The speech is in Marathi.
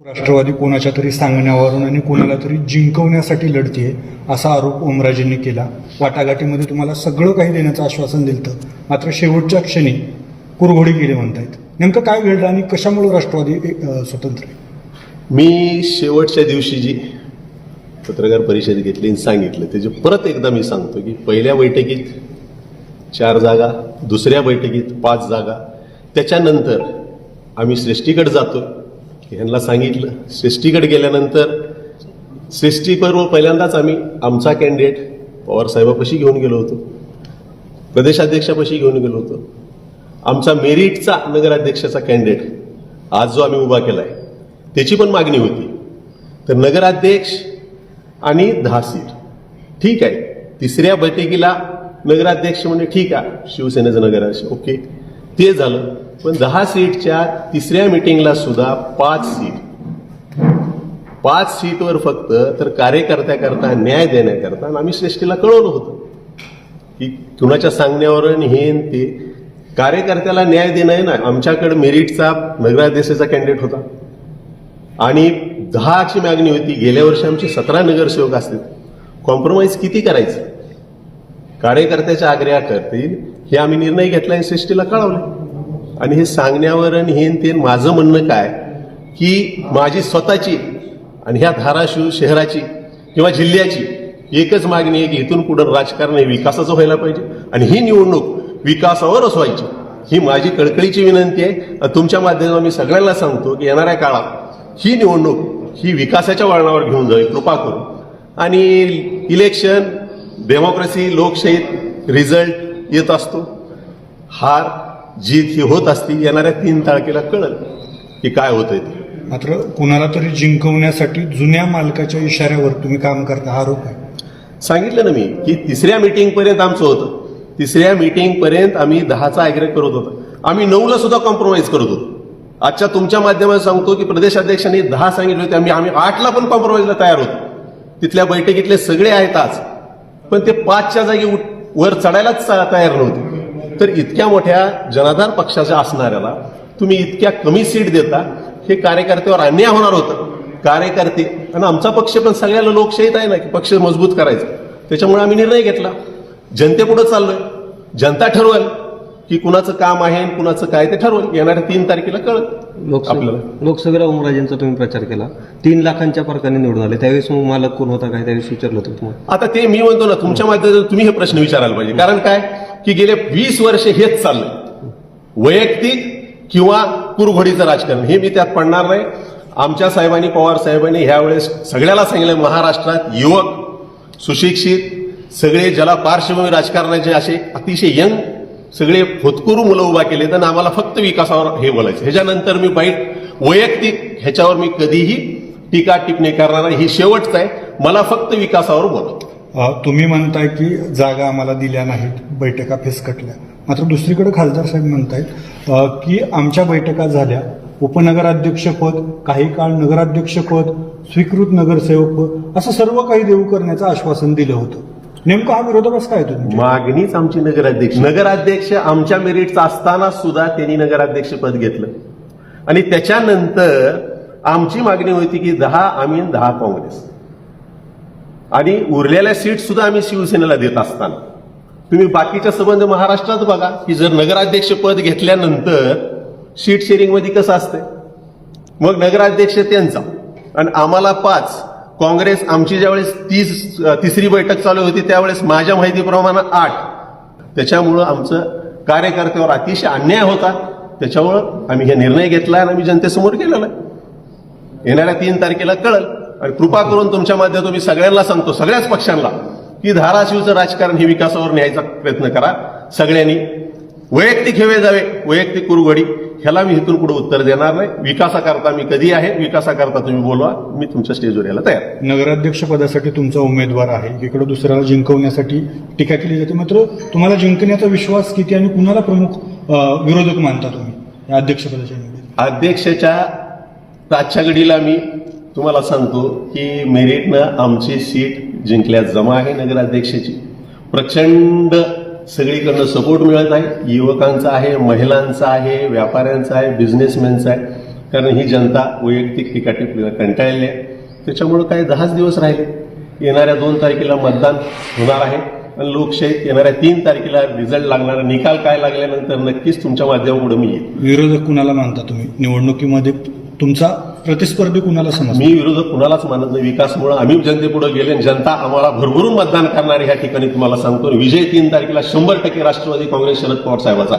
राष्ट्रवादी कोणाच्या तरी सांगण्यावरून आणि कोणाला तरी जिंकवण्यासाठी लढतीये असा आरोप ओमराजेंनी केला. वाटाघाटीमध्ये तुम्हाला सगळं काही देण्याचं आश्वासन दिलं मात्र शेवटच्या क्षणी कुरघोडी केली म्हणतायत. नेमकं काय घडलं आणि कशामुळे राष्ट्रवादी स्वतंत्र आहे? मी शेवटच्या दिवशी जी पत्रकार परिषद घेतली आणि सांगितलं त्याचे परत एकदा मी सांगतो की पहिल्या बैठकीत चार जागा दुसऱ्या बैठकीत पाच जागा त्याच्यानंतर आम्ही श्रेष्ठीकडे जातो ह्यांना सांगितलं. श्रेष्ठीकडे गेल्यानंतर श्रेष्ठीबरोबर पहिल्यांदाच आम्ही आमचा कॅन्डिडेट पवारसाहेबापाशी घेऊन गेलो होतो. प्रदेशाध्यक्षापाशी घेऊन गेलो होतो. आमचा मेरिटचा नगराध्यक्षाचा कॅन्डिडेट आज जो आम्ही उभा केला आहे त्याची पण मागणी होती. तर नगराध्यक्ष आणि दहा सीट. ठीक आहे. तिसऱ्या बैठकीला नगराध्यक्ष म्हणजे ठीक आहे. शिवसेनेचं नगराध्यक्ष. ओके. ते झालं. पण दहा सीटच्या तिसऱ्या मिटिंगला सुद्धा पाच सीट. पाच सीटवर फक्त तर कार्यकर्त्याकरता न्याय देण्याकरता आणि आम्ही श्रेष्ठीला कळवलं होतं. की कुणाच्या सांगण्यावर हे ते. कार्यकर्त्याला न्याय देणं आहे ना आमच्याकडे मेरिटचा नगराध्यक्षाचा कॅन्डिडेट होता. आणि दहाची मागणी होती गेल्या वर्षी आमचे सतरा नगरसेवक असतील. कॉम्प्रोमाइज किती करायचं? कार्यकर्त्याच्या आग्रह करतील हे आम्ही निर्णय घेतला आणि श्रेष्ठीला कळवलं. आणि हे सांगण्यावर आणि हे ते माझं म्हणणं काय? की माझी स्वतःची आणि ह्या धाराशिव शहराची किंवा जिल्ह्याची एकच मागणी आहे की इथून कुठं राजकारण हे विकासाचं व्हायला पाहिजे. आणि ही निवडणूक विकासावरच व्हायची ही माझी कळकळीची विनंती आहे. तुमच्या माध्यमातून मी सगळ्यांना सांगतो की येणाऱ्या काळात ही निवडणूक ही विकासाच्या वळणावर घेऊन जाईल. कृपा करून. आणि इलेक्शन डेमोक्रेसी लोकशाहीत रिझल्ट येत असतो. हार जीत ही होत असती येणाऱ्या तीन तारखेला कळल की काय होतंय ते. मात्र कुणाला तरी जिंकवण्यासाठी जुन्या मालकाच्या इशाऱ्यावर तुम्ही काम करता हा आरोप आहे. सांगितलं ना मी की तिसऱ्या मीटिंग पर्यंत आमचं होतं. तिसऱ्या मीटिंग पर्यंत आम्ही दहाचा ॲग्रेट करत होतो. आम्ही नऊला सुद्धा कॉम्प्रोमाइज करत होतो. आजच्या तुमच्या माध्यमात सांगतो की प्रदेशाध्यक्षांनी दहा सांगितले होते आम्ही आम्ही आठला पण कॉम्प्रोमाइजला तयार होतो. तिथल्या बैठकीतले सगळे आहेत आज. पण ते पाचच्या जागी वर चढायलाच तयार नव्हते. तर इतक्या मोठ्या जनाधार पक्षाच्या असणाऱ्याला तुम्ही इतक्या कमी सीट देता हे कार्यकर्त्यावर अन्याय होणार होतं. कार्यकर्ते आणि आमचा पक्ष पण सगळ्याला लोकशाहीत आहे ना की पक्ष मजबूत करायचा. त्याच्यामुळे आम्ही निर्णय घेतला. जनतेपुढे चाललोय. जनता ठरवेल की कुणाचं काम आहे कुणाचं काय ते ठरवेल. येणाऱ्या तीन तारखेला कळत आपल्याला. लोकसभेला ओमराजेंचा तुम्ही प्रचार केला. तीन लाखांच्या फरकाने निवडून आले. त्यावेळेस मालक कोण होता काय? त्यावेळेस विचारलं होतं तुम्हाला. आता ते मी म्हणतो ना तुमच्या माध्यमातून तुम्ही हे प्रश्न विचारायला पाहिजे. कारण काय? की गेले वीस वर्ष हेच चाललंय. वैयक्तिक किंवा कुरघोडीचं राजकारण. हे मी त्यात पडणार नाही. आमच्या साहेबांनी पवार साहेबांनी ह्यावेळेस सगळ्याला सांगितलं महाराष्ट्रात युवक सुशिक्षित सगळे ज्याला पार्श्वभूमी राजकारणाचे असे अतिशय यंग सगळे होतकुरू मुलं उभा केले तर आम्हाला फक्त विकासावर हे बोलायचं. ह्याच्यानंतर मी बाईट वैयक्तिक ह्याच्यावर मी कधीही टीका टिप्पणी करणार नाही. ही शेवटचं आहे. मला फक्त विकासावर बोलतो तुम्ही म्हणताय की जागा आम्हाला दिल्या नाहीत बैठका फिसकटल्या. मात्र दुसरीकडे खासदार साहेब म्हणतायत की आमच्या बैठका झाल्या. उपनगराध्यक्षपद काही काळ नगराध्यक्षपद स्वीकृत नगरसेवक पद असं सर्व काही देऊ करण्याचं आश्वासन दिलं होतं. नेमकं हा विरोधाभास काय होतो मागणीच आमची नगराध्यक्ष. नगराध्यक्ष आमच्या मेरिटचा असताना सुद्धा त्यांनी नगराध्यक्ष पद घेतलं. आणि त्याच्यानंतर आमची मागणी होती की दहा आम्ही दहा काँग्रेस. आणि उरलेल्या सीट सुद्धा आम्ही शिवसेनेला देत असताना. तुम्ही बाकीच्या संबंध महाराष्ट्रात बघा की जर नगराध्यक्ष पद घेतल्यानंतर सीट शेअरिंगमध्ये कसं असतंय? मग नगराध्यक्ष त्यांचा. आणि आम्हाला पाच काँग्रेस आमची ज्यावेळेस तीस तिसरी बैठक चालू होती त्यावेळेस माझ्या माहितीप्रमाणे आठ. त्याच्यामुळं आमचं कार्यकर्त्यावर अतिशय अन्याय होता. त्याच्यामुळं आम्ही हे निर्णय घेतला आणि आम्ही जनतेसमोर केलेला आहे. येणाऱ्या तीन तारखेला कळल. आणि कृपा करून तुमच्या माध्यमातून मी सगळ्यांना सांगतो सगळ्याच पक्षांना की धाराशिवचं राजकारण हे विकासावर न्यायचा प्रयत्न करा. सगळ्यांनी वैयक्तिक हेवे जावे वैयक्तिक कुरघोडी ह्याला मी इथून पुढे उत्तर देणार नाही. विकासाकरता मी कधी आहे विकासाकरता तुम्ही बोलवा मी तुमच्या स्टेजवर यायला तयार. नगराध्यक्ष पदासाठी तुमचा उमेदवार आहे इकडे दुसऱ्याला जिंकवण्यासाठी टीका केली जाते. मात्र तुम्हाला जिंकण्याचा विश्वास किती आणि कुणाला प्रमुख विरोधक मानता तुम्ही या अध्यक्षपदाच्या अध्यक्षाच्या आजच्या घडीला मी तुम्हाला सांगतो की मेरिटनं आमची सीट जिंकल्या जमा आहे नगराध्यक्षाची. प्रचंड सगळीकडनं सपोर्ट मिळत आहे. युवकांचा आहे महिलांचा आहे व्यापाऱ्यांचा आहे बिझनेसमॅनचा आहे. कारण ही जनता वैयक्तिक टीका कंटाळली आहे. त्याच्यामुळं काय दहाच दिवस राहिले. येणाऱ्या दोन तारखेला मतदान होणार आहे. आणि लोकशाहीत येणाऱ्या तीन तारखेला रिझल्ट लागणारा निकाल काय लागल्यानंतर नक्कीच तुमच्या माध्यमापुढे मी येईल. विरोधक कुणाला मानता तुम्ही? निवडणुकीमध्ये तुमचा प्रतिस्पर्धी कुणाला समज मी विरोधक कुणालाच मानत नाही. विकासमुळे आम्ही जनतेपुढे गेले आणि जनता आम्हाला भरभरून मतदान करणार ह्या ठिकाणी तुम्हाला सांगतो. विजय तीन तारखेला शंभर टक्के राष्ट्रवादी काँग्रेस शरद पवार साहेबाचा.